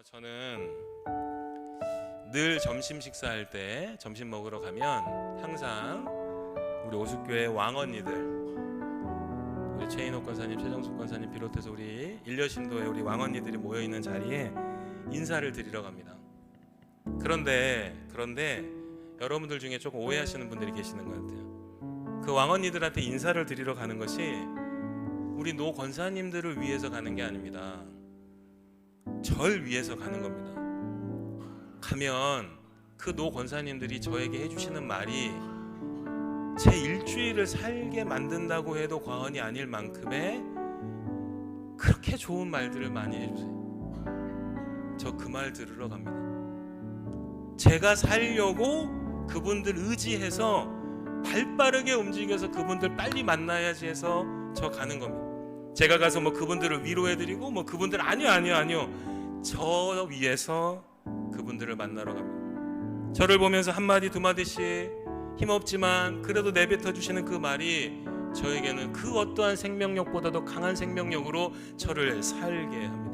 어, 저는 늘 점심 식사할 때 점심 먹으러 가면 항상 우리 오숙교회 왕언니들 우리 최인옥 권사님, 최정숙 권사님 비롯해서 우리 일려신도에 우리 왕언니들이 모여 있는 자리에 인사를 드리러 갑니다. 그런데 그런데 여러분들 중에 조금 오해하시는 분들이 계시는 것 같아요. 그 왕언니들한테 인사를 드리러 가는 것이 우리 노 권사님들을 위해서 가는 게 아닙니다. 절 위해서 가는 겁니다. 가면 그 노 권사님들이 저에게 해주시는 말이 제 일주일을 살게 만든다고 해도 과언이 아닐 만큼의 그렇게 좋은 말들을 많이 해주세요. 저 그 말 들으러 갑니다. 제가 살려고 그분들 의지해서 발 빠르게 움직여서 그분들 빨리 만나야지 해서 저 가는 겁니다. 제가 가서 뭐 그분들을 위로해드리고 뭐 그분들 아니요 아니요 아니요 저 위해서 그분들을 만나러 갑니다. 저를 보면서 한 마디 두 마디씩 힘없지만 그래도 내뱉어 주시는 그 말이 저에게는 그 어떠한 생명력보다도 강한 생명력으로 저를 살게 합니다.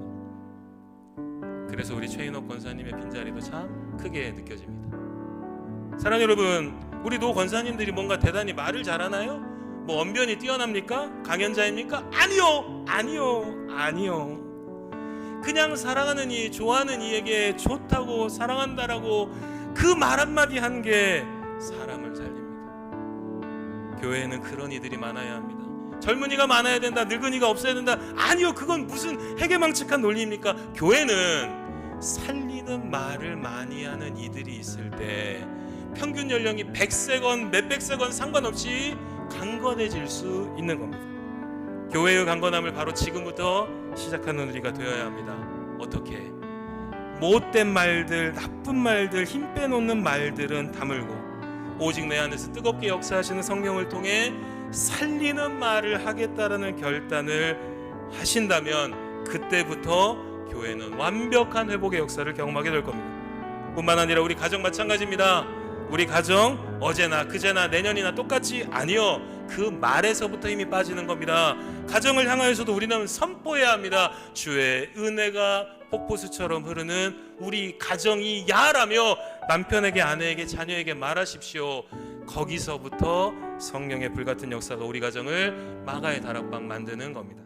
그래서 우리 최인옥 권사님의 빈자리도 참 크게 느껴집니다. 사랑 여러분, 우리 노 권사님들이 뭔가 대단히 말을 잘하나요? 뭐 언변이 뛰어납니까? 강연자입니까? 아니요, 아니요, 아니요. 그냥 사랑하는 이, 좋아하는 이에게 좋다고 사랑한다라고 그 말 한마디 한 게 사람을 살립니다. 교회에는 그런 이들이 많아야 합니다. 젊은이가 많아야 된다, 늙은이가 없어야 된다. 아니요, 그건 무슨 해괴망측한 논리입니까? 교회는 살리는 말을 많이 하는 이들이 있을 때 평균 연령이 100세건 몇백 세건 상관없이 강건해질 수 있는 겁니다. 교회의 강건함을 바로 지금부터 시작하는 우리가 되어야 합니다. 어떻게? 못된 말들, 나쁜 말들, 힘 빼놓는 말들은 다물고 오직 내 안에서 뜨겁게 역사하시는 성령을 통해 살리는 말을 하겠다라는 결단을 하신다면 그때부터 교회는 완벽한 회복의 역사를 경험하게 될 겁니다. 뿐만 아니라 우리 가정 마찬가지입니다. 우리 가정 어제나 그제나 내년이나 똑같이 아니요 그 말에서부터 힘이 빠지는 겁니다. 가정을 향하여서도 우리는 선포해야 합니다. 주의 은혜가 폭포수처럼 흐르는 우리 가정이 야라며 남편에게 아내에게 자녀에게 말하십시오. 거기서부터 성령의 불같은 역사가 우리 가정을 마가의 다락방 만드는 겁니다.